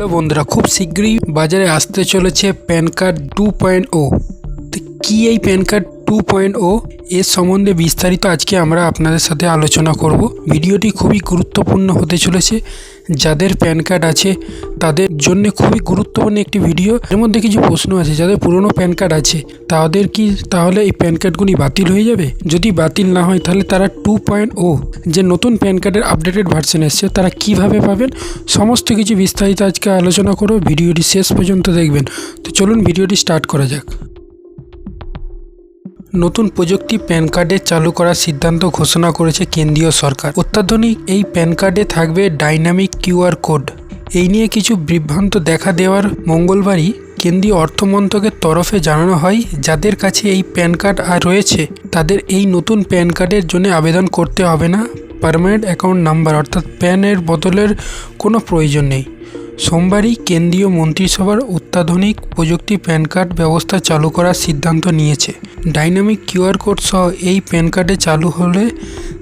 Hello বন্ধুরা, খুব শীঘ্রই বাজারে আসতে চলেছে PAN card two point o. কি এই PAN card two point o এর সম্বন্ধে বিস্তারিত আজকে আমরা আপনাদের সাথে আলোচনা করব। ভিডিওটি খুবই গুরুত্বপূর্ণ হতে চলেছে। যাদের প্যান কার্ড আছে, তাদের জন্য খুবই গুরুত্বপূর্ণ একটি ভিডিও। এর মধ্যে কিছু প্রশ্ন আছে, যাদের পুরনো প্যান কার্ড আছে, তাদের কি তাহলে এই প্যান কার্ডগুলি বাতিল হয়ে যাবে? যদি বাতিল না হয়, তাহলে তারা টু পয়েন্ট ও, যে নতুন প্যান কার্ডের আপডেটেড ভার্সন এসছে, তারা কীভাবে পাবেন? সমস্ত কিছু বিস্তারিত আজকে আলোচনা করব। ভিডিওটি শেষ পর্যন্ত দেখবেন। তো চলুন ভিডিওটি স্টার্ট করা যাক। নতুন প্রযুক্তি প্যান কার্ডে চালু করার সিদ্ধান্ত ঘোষণা করেছে কেন্দ্রীয় সরকার। অত্যাধুনিক এই প্যান কার্ডে থাকবে ডাইনামিক কিউআর কোড। এই নিয়ে কিছু বিভ্রান্ত দেখা দেওয়ার মঙ্গলবারই কেন্দ্রীয় অর্থমন্ত্রকের তরফে জানানো হয়, যাদের কাছে এই প্যান কার্ড আর রয়েছে, তাদের এই নতুন প্যান কার্ডের জন্য আবেদন করতে হবে না। পারমানেন্ট অ্যাকাউন্ট নাম্বার অর্থাৎ প্যানের বদলের কোনো প্রয়োজন নেই। সোমবারই কেন্দ্রীয় মন্ত্রিসভার অত্যাধুনিক প্রযুক্তি প্যান কার্ড ব্যবস্থা চালু করার সিদ্ধান্ত নিয়েছে। ডাইনামিক কিউআর কোড সহ এই প্যান কার্ডে চালু হলে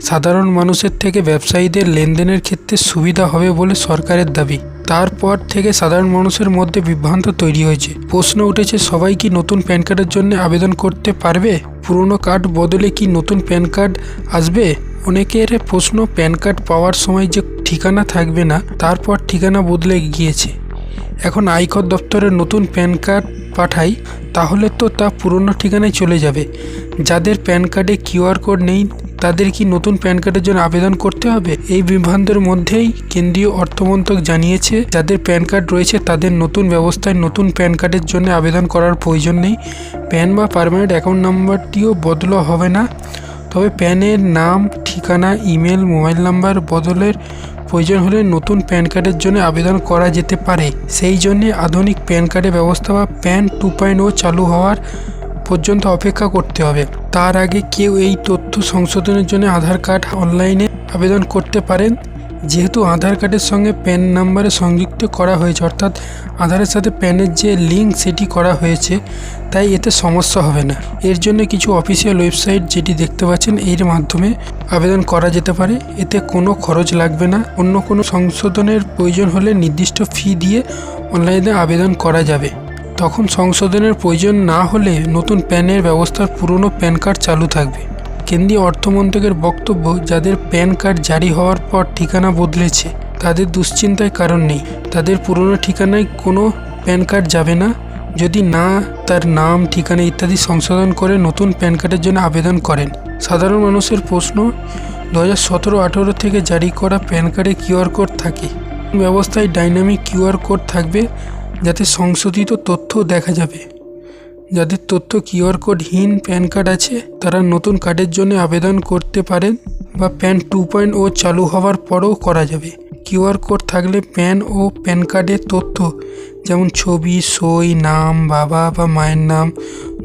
সাধারণ মানুষের থেকে ব্যবসায়ীদের লেনদেনের ক্ষেত্রে সুবিধা হবে বলে সরকারের দাবি। তারপর থেকে সাধারণ মানুষের মধ্যে বিভ্রান্ত তৈরি হয়েছে। প্রশ্ন উঠেছে, সবাই কি নতুন প্যান কার্ডের জন্য আবেদন করতে পারবে? পুরনো কার্ড বদলে কি নতুন প্যান কার্ড আসবে? অনেকের প্রশ্ন প্যান কার্ড পাওয়ার সময় যে ঠিকানা থাকবে না, তারপর ঠিকানা বদলে গিয়েছে। এখন আয়কর দপ্তরের নতুন প্যান কার্ড পাঠাই, তাহলে তো তা পুরনো ঠিকানায় চলে যাবে। যাদের প্যান কার্ডে কিউআর কোড নেই, তাদের কি নতুন প্যান কার্ডের জন্য আবেদন করতে হবে? এই বিভ্রান্তের মধ্যেই কেন্দ্রীয় অর্থমন্ত্রক জানিয়েছে, যাদের প্যান কার্ড রয়েছে, তাদের নতুন ব্যবস্থায় নতুন প্যান কার্ডের জন্য আবেদন করার প্রয়োজন নেই। প্যান বা পারমানেন্ট অ্যাকাউন্ট নাম্বারটিও বদল হবে না। তবে প্যানের নাম ঠিকানা, ইমেল, মোবাইল নাম্বার বদলের প্রয়োজন হলে নতুন প্যান কার্ডের জন্য আবেদন করা যেতে পারে। সেই জন্য আধুনিক প্যান কার্ডের ব্যবস্থা বা প্যান টু চালু হওয়ার পর্যন্ত অপেক্ষা করতে হবে। তার আগে কেউ এই তথ্য সংশোধনের জন্য আধার কার্ড অনলাইনে আবেদন করতে পারেন। যেহেতু আধার কার্ডের সঙ্গে প্যান নাম্বারে সংযুক্ত করা হয়েছে, অর্থাৎ আধারের সাথে প্যানের যে লিঙ্ক সেটি করা হয়েছে, তাই এতে সমস্যা হবে না। এর জন্য কিছু অফিসিয়াল ওয়েবসাইট যেটি দেখতে পাচ্ছেন, এর মাধ্যমে আবেদন করা যেতে পারে। এতে কোনো খরচ লাগবে না। অন্য কোনো সংশোধনের প্রয়োজন হলে নির্দিষ্ট ফি দিয়ে অনলাইনে আবেদন করা যাবে। তখন সংশোধনের প্রয়োজন না হলে নতুন প্যানের ব্যবস্থার পুরনো প্যান কার্ড চালু থাকবে। কেন্দ্রীয় অর্থমন্ত্রকের বক্তব্য, যাদের প্যান কার্ড জারি হওয়ার পর ঠিকানা বদলেছে, তাদের দুশ্চিন্তায় কারণ নেই। তাদের পুরনো ঠিকানায় কোনো প্যান কার্ড যাবে না। যদি না, তার নাম, ঠিকানা ইত্যাদি সংশোধন করে নতুন প্যান কার্ডের জন্য আবেদন করেন। সাধারণ মানুষের প্রশ্ন, দু হাজার সতেরো আঠেরো থেকে জারি করা প্যান কার্ডে কিউআর কোড থাকে। ব্যবস্থায় ডাইনামিক কিউআর কোড থাকবে, যাতে সংশোধিত তথ্য দেখা যাবে? যাদের তথ্য কিউআর কোডহীন প্যান কার্ড আছে, তারা নতুন কার্ডের জন্য আবেদন করতে পারেন বা প্যান টু পয়েন্ট ও চালু হওয়ার পরেও করা যাবে। কিউআর কোড থাকলে প্যান ও প্যান কার্ডের তথ্য, যেমন ছবি, সই, নাম, বাবা বা মায়ের নাম,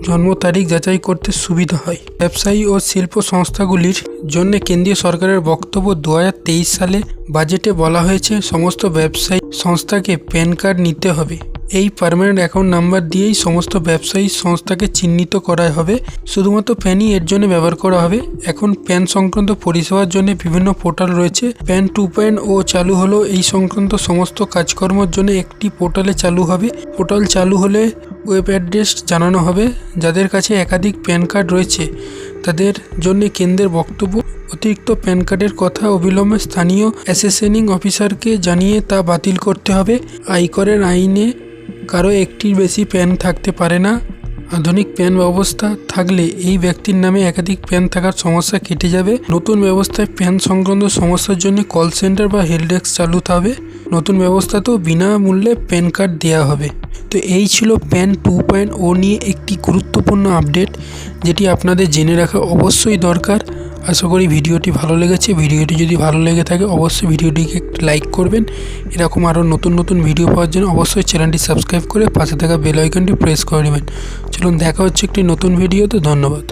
জন্ম তারিখ যাচাই করতে সুবিধা হয়। ব্যবসায়ী ও শিল্প সংস্থাগুলির জন্য কেন্দ্রীয় সরকারের বক্তব্য দু হাজার তেইশ সালে বাজেটে বলা হয়েছে, সমস্ত ব্যবসায়ী সংস্থাকে প্যান কার্ড নিতে হবে। এই পার্মানেন্ট অ্যাকাউন্ট নাম্বার দিয়েই সমস্ত ব্যবসায়ী সংস্থাকে চিহ্নিত করা হবে। শুধুমাত্র প্যানই এর জন্য ব্যবহার করা হবে। এখন প্যান সংক্রান্ত পরিষেবার জন্য বিভিন্ন পোর্টাল রয়েছে। প্যান টু পয়েন্ট ও চালু হলো এই সংক্রান্ত সমস্ত কাজকর্মের জন্য একটি পোর্টালে চালু হবে। পোর্টাল চালু হলে ওয়েব অ্যাড্রেস জানানো হবে। যাদের কাছে একাধিক প্যান কার্ড রয়েছে, তাদের জন্য কেন্দ্রের বক্তব্য, অতিরিক্ত প্যান কার্ডের কথা অবিলম্বে স্থানীয় অ্যাসেসেনিং অফিসারকে জানিয়ে তা বাতিল করতে হবে। আয়করের আইনে কারও একটির বেশি প্যান থাকতে পারে না। আধুনিক প্যান ব্যবস্থা থাকলে এই ব্যক্তির নামে একাধিক প্যান থাকার সমস্যা কেটে যাবে। নতুন ব্যবস্থায় প্যান সংক্রান্ত সমস্যার জন্য কল সেন্টার বা হেল্প ডেস্ক চালু হবে নতুন ব্যবস্থাতেও বিনামূল্যে প্যান কার্ড দেওয়া হবে। তো এই ছিল প্যান টু পয়েন্ট ও নিয়ে একটি গুরুত্বপূর্ণ আপডেট, যেটি আপনাদের জেনে রাখা অবশ্যই দরকার। আশা করি ভিডিওটি ভালো লেগেছে। ভিডিওটি যদি ভালো লেগে থাকে, অবশ্যই ভিডিওটিকে একটু লাইক করবেন। এরকম আরও নতুন নতুন ভিডিও পাওয়ার জন্য অবশ্যই চ্যানেলটি সাবস্ক্রাইব করে পাশে থাকা বেল আইকনটি প্রেস করে নেবেন। চলুন, দেখা হচ্ছে একটি নতুন ভিডিওতে। ধন্যবাদ।